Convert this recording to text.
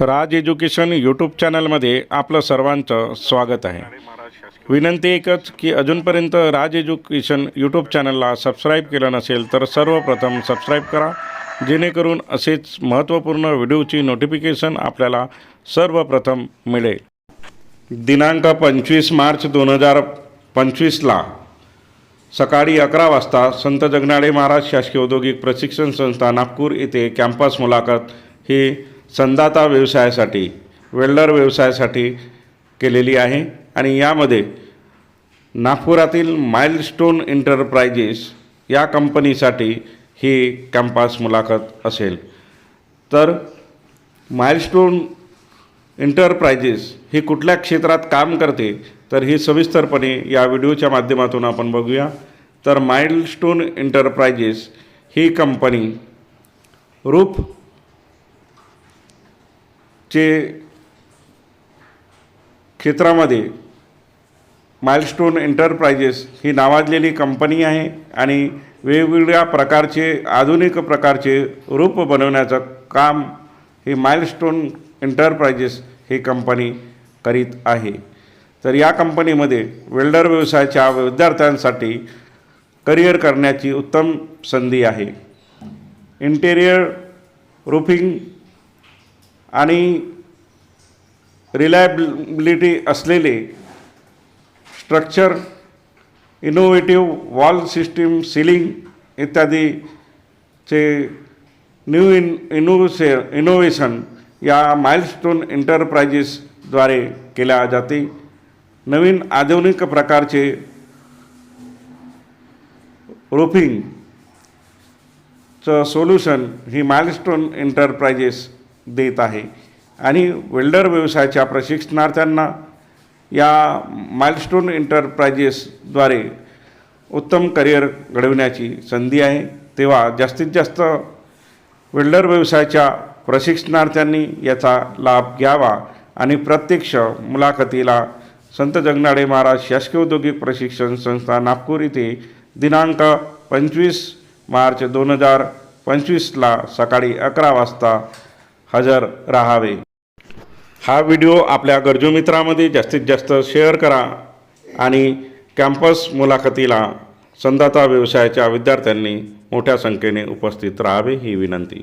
राज education YouTube चॅनलमध्ये आपलं सर्वांचं स्वागत आहे. विनंती एकच की अजूनपर्यंत राज एज्युकेशन यूट्यूब चॅनलला सबस्क्राईब केलं नसेल तर सर्वप्रथम सबस्क्राईब करा जेणेकरून असेच महत्त्वपूर्ण व्हिडिओची नोटिफिकेशन आपल्याला सर्वप्रथम मिळेल. दिनांक पंचवीस मार्च दोन हजार पंचवीसला सकाळी अकरा वाजता संत जगनाडे महाराज शासकीय औद्योगिक प्रशिक्षण संस्था नागपूर येथे कॅम्पस मुलाखत ही संदाता व्यवसायासाठी वेल्डर व्यवसायासाठी केलेली आहे आणि यामध्ये नागपुरातील माइलस्टोन एंटरप्राइजेस या कंपनीसाठी ही कॅम्पस मुलाखत असेल. तर माइलस्टोन एंटरप्राइजेस ही कुठल्या क्षेत्रात काम करते तर ही सविस्तरपणे या व्हिडिओच्या माध्यमातून आपण बघूया. तर माइलस्टोन एंटरप्राइजेस ही कंपनी रूप चे क्षेत्रामध्ये माइलस्टोन एंटरप्रायजेस ही नावाजलेली कंपनी आहे आणि वेगवेगळ्या प्रकारचे आधुनिक प्रकारचे रूप बनवण्याचं काम ही माइलस्टोन एंटरप्रायजेस ही कंपनी करीत आहे. तर या कंपनीमध्ये वेल्डर व्यवसायाच्या विद्यार्थ्यांसाठी करिअर करण्याची उत्तम संधी आहे. इंटेरियर रूफिंग आणि रिलायबिलिटी असलेले structure innovative wall system ceiling इत्यादीचे new in इनोव्से इनोव्हेशन या माइलस्टोन एंटरप्राइजेसद्वारे केल्या जाते. नवीन आधुनिक प्रकारचे रोफिंगचं सोल्युशन ही माइलस्टोन एंटरप्राइजेस देत आहे. आणि वेल्डर व्यवसायाच्या प्रशिक्षणार्थ्यांना या माइलस्टोन एंटरप्राइजेसद्वारे उत्तम करिअर घडविण्याची संधी आहे. तेव्हा जास्तीत जास्त वेल्डर व्यवसायाच्या प्रशिक्षणार्थ्यांनी याचा लाभ घ्यावा आणि प्रत्यक्ष मुलाखतीला संत जगनाडे महाराज शासकीय औद्योगिक प्रशिक्षण संस्था नागपूर येथे दिनांक पंचवीस मार्च दोन हजार पंचवीसला सकाळी अकरा वाजता हजर राहावे. हा व्हिडिओ आपल्या गरजू मित्रामध्ये जास्तीत जास्त शेअर करा आणि कॅम्पस मुलाखतीला संदाता व्यवसायाच्या विद्यार्थ्यांनी मोठ्या संख्येने उपस्थित राहावे ही विनंती.